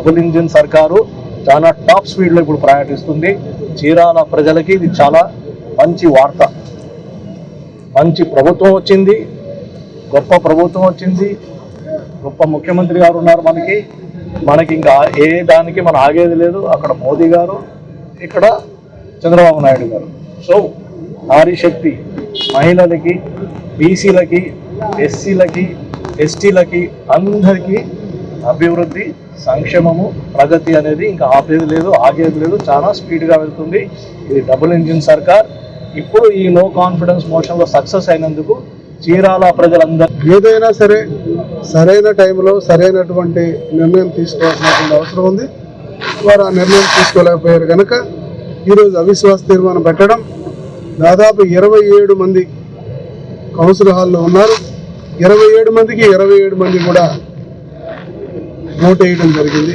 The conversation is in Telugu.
డబుల్ ఇంజిన్ సర్కారు చాలా టాప్ స్పీడ్లో ఇప్పుడు ప్రయాణిస్తుంది. చీరాల ప్రజలకి ఇది చాలా మంచి వార్త. మంచి ప్రభుత్వం వచ్చింది. గొప్ప ప్రభుత్వం వచ్చింది. గొప్ప ముఖ్యమంత్రి గారు ఉన్నారు మనకి. మనకి ఇంకా ఏ దానికి మనం ఆగేది లేదు. అక్కడ మోదీ గారు ఇక్కడ చంద్రబాబు నాయుడు గారు. సో నారీ శక్తి మహిళలకి బీసీలకి ఎస్సీలకి ఎస్టీలకి అందరికీ అభివృద్ధి సంక్షేమము ప్రగతి అనేది ఇంకా ఆపేది లేదు ఆగేది లేదు చాలా స్పీడ్గా వెళ్తుంది. ఇది డబుల్ ఇంజిన్ సర్కార్. ఇప్పుడు ఈ నో కాన్ఫిడెన్స్ మోషన్లో సక్సెస్ అయినందుకు చీరాల ప్రజలందరూ ఏదైనా సరే సరైన టైంలో సరైనటువంటి నిర్ణయం తీసుకోవాల్సినటువంటి అవసరం ఉంది. వారు ఆ నిర్ణయం తీసుకోలేకపోయారు కనుక ఈరోజు అవిశ్వాస తీర్మానం పెట్టడం దాదాపు ఇరవై ఏడు మంది కౌన్సిల్ హాల్లో ఉన్నారు. ఇరవై ఏడు మందికి ఇరవై ఏడు మంది కూడా నోట్ వేయడం జరిగింది.